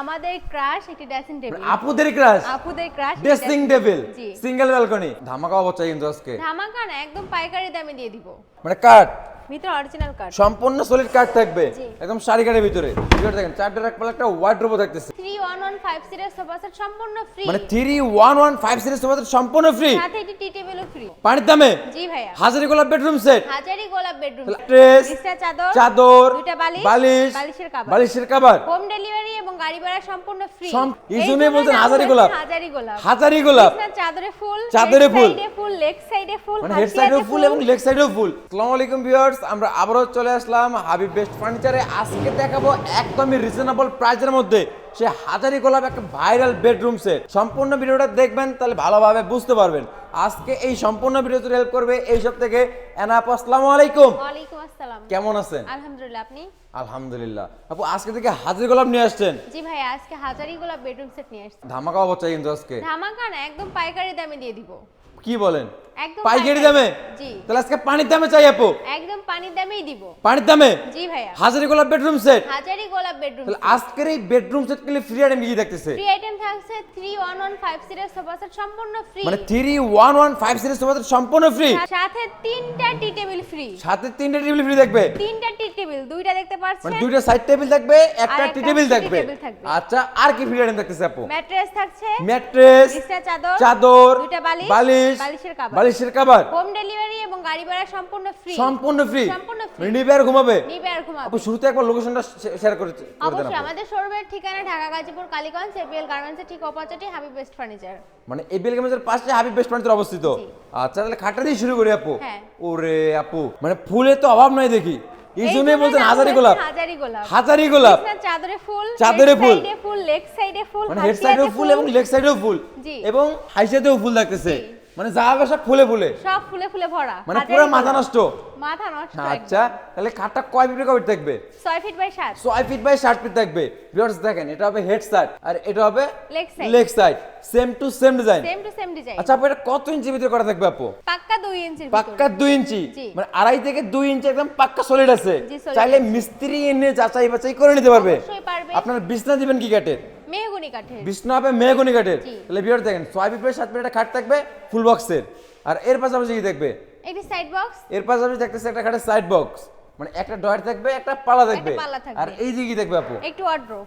আমাদের ক্রাশ একটি dressing table আপুদের ক্রাশ আপুদের crush dressing table single balcony ধামাকা অবস্থা কিন্তু আজকে। ধামাকা না একদম পাইকারি দামে দিয়ে দিব। মানে কাঠ ভিতরে অরিজিনাল কাঠ সম্পূর্ণ সলিড কাঠ থাকবে। একদম শাড়ি কাঠের ভিতরে। ভিতরে দেখেন চারটার এক পাল্লা একটা ওয়ার্ড্রোবও থাকতেছে। থ্রি ওয়ান ওয়ান ফাইভ সিটের সোফা সেট সম্পূর্ণ ফ্রি মানে three one one five series তোমাদের সম্পূর্ণ ফ্রি সাথে একটি টি পানির দামে? জি ভাইয়া। হাজারি গোলাপ বেডরুম সেট হাজারি গোলাপ বেডরুম বিছনা চাদর চাদর দুইটা বালিশ বালিশ বালিশের কভার বালিশের কাবার হোম ডেলিভারি এবং গাড়ি ভাড়া সম্পূর্ণ ফ্রি এই জন্যই বলছেন হাজারি গোলাপ। হাজারি গোলাপ। হাজারি গোলাপ। চাদরে ফুল চাদরে ফুল। সাইডে ফুল লেগ সাইডে ফুল মানে হেড সাইডেও ফুল এবং লেগ সাইডেও ফুল। আসসালামু আলাইকুম ভিউয়ার্স আমরা আবারও চলে আসলাম হাবিব বেস্ট ফার্নিচারে আজকে দেখাবো একদমই রিজনেবল প্রাইসের মধ্যে। সে হাজারি গোলাপ একটা ভাইরাল বেডরুম সেট সম্পূর্ণ ভিডিওটা দেখবেন তাহলে ভালোভাবে বুঝতে পারবেন। আজকে এই সম্পূর্ণ ভিডিওতে হেল্প করবে এই সব থেকে এনাপ। আসসালামু আলাইকুম। ওয়ালাইকুম আসসালাম। কেমন আছেন? আলহামদুলিল্লাহ আপনি? আলহামদুলিল্লাহ। আপু আজকে থেকে হাজারি গোলাপ নিয়ে আসছেন? জি ভাই আজকে হাজারি গোলাপ বেডরুম সেট নিয়ে আসছি। ধামাকা অবস্থা কিন্তু আজকে। ধামাকা না একদম পাইকারি দামে দিয়ে দিব। কি বলেন? একদম পাইকারি দামে? জি। তাহলে আজকে পানির দামে চাই আপু। একদম পানির দামেই দিব। পানির দামে? জি ভাইয়া। হাজারি গোলাপ বেডরুম সেট হাজারি গোলাপ বেডরুম তাহলে আজকের এই বেডরুম সেট গুলি ফ্রি আইটেম কি থাকতেছে? ফ্রি আইটেম থাকছে থ্রি ওয়ান ওয়ান ফাইভ সিটের সোফা সেট সম্পূর্ণ ফ্রি মানে three one one five series তোমাদের সম্পূর্ণ ফ্রি সাথে তিনটা টি টেবিল ফ্রি সাথে তিনটা টেবিল ফ্রি থাকবে? তিনটা টেবিল দুইটা দেখতে মানে পাচ্ছেন দুইটা সাইড টেবিল থাকবে একটা টি টেবিল থাকবে। আচ্ছা আর কি ফ্রি আইটেম থাকতেছে আপু? ম্যাট্রেস থাকছে ম্যাট্রেস চাদর চাদর দুইটা বালিশ বালিশ বালিশের কভার বালিশের কভার হোম ডেলিভারি এবং গাড়ি ভাড়া সম্পূর্ণ ফ্রি সম্পূর্ণ ফ্রি সম্পূর্ণ free। মানে নিবে আর ঘুমাবে? নিবে আর ঘুমাবে। আপু শুরুতে একবার লোকেশনটা শেয়ার করে অবশ্যই আমাদের শোরুমের ঠিকানা ঢাকা গাজীপুর কালীগঞ্জ এপিএল গার্মেন্টসের ঠিক অপোজিটে হাবিব বেস্ট ফার্নিচার মানে এবিএল গেমের পাশে হাবিব বেস্ট পয়েন্ট অবস্থিত। আচ্ছা তাহলে খাটটা দিয়ে শুরু করি আপু। হ্যাঁ। ওরে আপু মানে ফুলের তো অভাব নাই দেখি। এই জন্যই জন্যই বলছেন হাজারি গোলাপ। হাজারি গোলাপ। হাজারি গোলাপ। চাদরে ফুল চাদরে ফুল। ফুল লেগ সাইডে ফুল মানে হেড সাইডেও ফুল এবং লেগ সাইডেও ফুল। এবং হাই সাইডেও ফুল থাকতেছে। জি। মানে যা হবে সব ফুলে ফুলে। সব ফুলে ফুলে ভরা। মানে পুরো মাথা নষ্ট। মাথা নষ্ট আচ্ছা তাহলে খাটটা কয় ফিট কয় ফিট থাকবে? ছয় ফিট বাই সাত। ছয় ফিট বাই ষাট ফিট থাকবে। ভিউয়ার্স দেখেন এটা হবে হেড সাইড আর এটা হবে leg side leg side same to same design same to same design আচ্ছা আপু এটা কত ইঞ্চি ভিতরে করা থাকবে আপু? পাক্কা দুই ইঞ্চির পাক্কা ভিতরে দুই ইঞ্চি। মানে আড়াই থেকে দুই ইঞ্চি একদম পাক্কা সলিড আছে। চাইলে মিস্ত্রি এনে যাচাই বাছাই করে নিতে পারবে। অবশ্যই পারবে। আপনার বিছনা দিবেন কি কাঠের? মেহগুনি কাঠের। বিছনা হবে মেহগনি কাঠের। তাহলে ভিউয়ার দেখেন ছয় ফিট বাই সাত ফিট একটা খাট থাকবে ফুল বক্সের আর এর পাশাপাশি কি থাকবে একটি সাইড বক্স এর পাশাপাশি থাকতেছে একটা খাটের সাইড বক্স মানে একটা ডয়ার থাকবে একটা পাল্লা থাকবে। আর এই দিকে কি থাকবে আপু? একটু ওয়ার্ড্রোব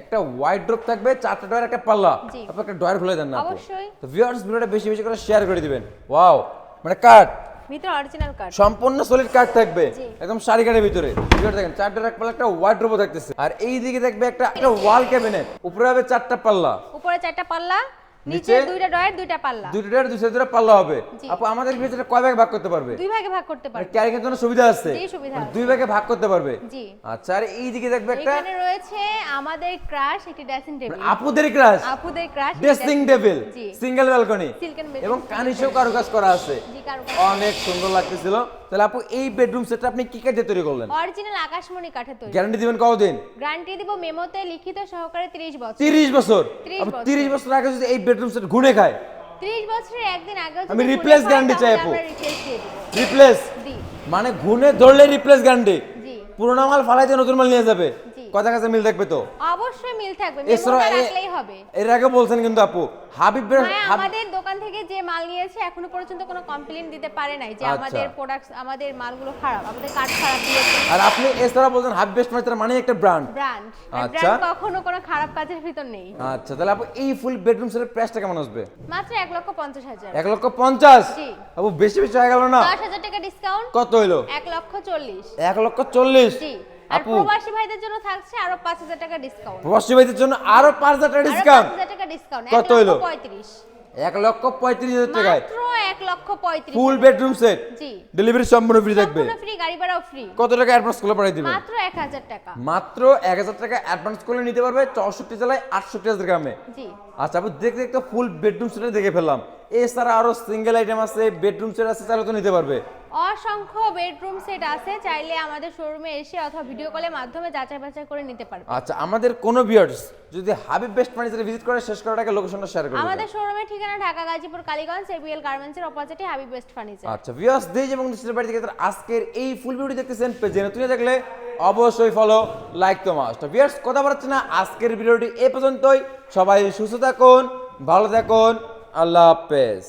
একটা ওয়াইড ড্রপ থাকবে চারটা ডয়ার একটা পাল্লা। আপনি একটা ডয়ার খুলে দেন না অবশ্যই। তো ভিউয়ার্স ভিডিওটা বেশি বেশি করে শেয়ার করে দিবেন। ওয়াও মানে কাট ভিতরে অরিজিনাল কাট সম্পূর্ণ সলিড কাঠ থাকবে। একদম শাড়ি কাটের ভিতরে। ভিতরে দেখেন চারটা রাখ পাল্লা একটা ওয়ার্ড্রোব থাকতেছে। আর এই দিকে দেখবে একটা একটা ওয়াল ক্যাবিনেট উপরে হবে চারটা পাল্লা। উপরে চারটা পাল্লা নিচে দুইটা ডয়ার দুইটা পাল্লা। দুটো ডয়ার দুই সাইডে পাল্লা হবে। আপু আমাদের ভিতরে কয় ভাগে ভাগ করতে পারবে? দুই ভাগে ভাগ করতে মানে পারবে। ক্যারিংয়ের জন্য সুবিধা আছে। জি, সুবিধা মানে দুই ভাগে ভাগ করতে পারবে। জি। আচ্ছা আর এই দিকে দেখবে একটা এখানে রয়েছে আমাদের ক্রাশ একটি ড্রেসিং টেবিল আপুদের ক্রাশ আপুদের crush dressing table single balcony এবং কানিশেও কারুকাজ করা আছে। অনেক সুন্দর লাগতেছিল। তাহলে আপু এই বেডরুম সেটটা আপনি কি কাজে তৈরি করলেন? অরিজিনাল আকাশমণি কাঠের তৈরি। গ্যারান্টি দিবেন কতদিন? গ্যারান্টি দিব মেমোতে লিখিত সহকারে 30 বছর। তিরিশ বছর। 30 বছর। বছর আগে যদি এই বেডরুম সেট ঘুরে খায়। 30 বছরের একদিন আগে আমি রিপ্লেস গ্যান্ডি চাই আপু। রিপ্লেস মানে ঘুনে ধরলে রিপ্লেস গ্যারান্টি জি। পুরোনো মাল ফালাইতে নতুন মাল নিয়ে যাবে। জি। কথা কাছে মিল থাকবে তো? অবশ্যই মিল থাকবে মিল মেমোটা রাখলেই হবে। এর আগে বলছেন কিন্তু আপু হাবিব হ্যাঁ আমাদের দোকান থেকে যে মাল নিয়েছে এখনও পর্যন্ত কোনো কমপ্লেইন দিতে পারে নাই যে আচ্ছা। আমাদের প্রোডাক্টস আমাদের মালগুলো খারাপ আমাদের কাঠ খারাপ দিয়েছে। আর আপনি এছাড়া বলছেন হাবিব বেস্ট মাইতার মানে একটা ব্র্যান্ড ব্র্যান্ড আচ্ছা। ব্র্যান্ড কখনো কোনো খারাপ কাজের ভিতর নেই। আচ্ছা তাহলে আপু এই ফুল বেডরুম সেটের প্রাইসটা কেমন আসবে? মাত্র এক লক্ষ পঞ্চাশ হাজার। এক লক্ষ পঞ্চাশ? জি। আপু বেশি বেশি হয়ে গেল না? দশ হাজার টাকা ডিসকাউন্ট কত হইল? এক লক্ষ চল্লিশ। এক লক্ষ চল্লিশ? জি। আর প্রবাসী ভাইদের জন্য থাকছে আরও পাঁচ হাজার টাকা ডিসকাউন্ট প্রবাসী ভাইদের জন্য আরও পাঁচ হাজার টাকা ডিসকাউন্ট হাজার টাকা ডিসকাউন্ট কত হইল? পঁয়ত্রিশ। এক লক্ষ পঁয়ত্রিশ হাজার টাকায়। মাত্র এক লক্ষ পঁয়ত্রিশ ফুল বেডরুম সেট জি। ডেলিভারি সম্পূর্ণ ফ্রি থাকবে। সম্পূর্ণ ফ্রি গাড়ি ভাড়াও ফ্রি কত টাকা অ্যাডভান্স পাঠিয়ে দিবেন? মাত্র টাকা। মাত্র অ্যাডভান্স করলে নিতে পারবে জেলায় হাজার গ্রামে। জি। আচ্ছা আপনি দেখতে দেখতে ফুল বেডরুম সেট দেখে ফেললাম। এছাড়া আরও সিঙ্গেল আইটেম আছে বেডরুম সেট আছে তাহলে তো নিতে পারবে। অসংখ্য বেডরুম সেট আছে চাইলে আমাদের শোরুমে এসে অথবা ভিডিও কলের মাধ্যমে যাচাই বাছাই করে নিতে পারবে। আচ্ছা আমাদের কোনো ভিউয়ার্স যদি হাবিব বেস্ট ফার্নিচারে ভিজিট করে শেষ করার আগে লোকেশনটা শেয়ার করে আমাদের শোরুমের ঠিকানা ঢাকা গাজীপুর কালীগঞ্জ এবিএল গার্মেন্টসের অপোজিটে হাবিব বেস্ট ফার্নিচার আচ্ছা ভিউয়ার্স দেশ এবং দেশের বাড়ি থেকে আজকের এই ফুল ভিডিও দেখতেছেন পেজে নতুন থাকলে অবশ্যই ফলো লাইক তো মাস্ট ভিউয়ার্স কথা বলছে না আজকের ভিডিওটি এ পর্যন্তই। সবাই সুস্থ থাকুন ভালো থাকুন আল্লাহ হাফেজ।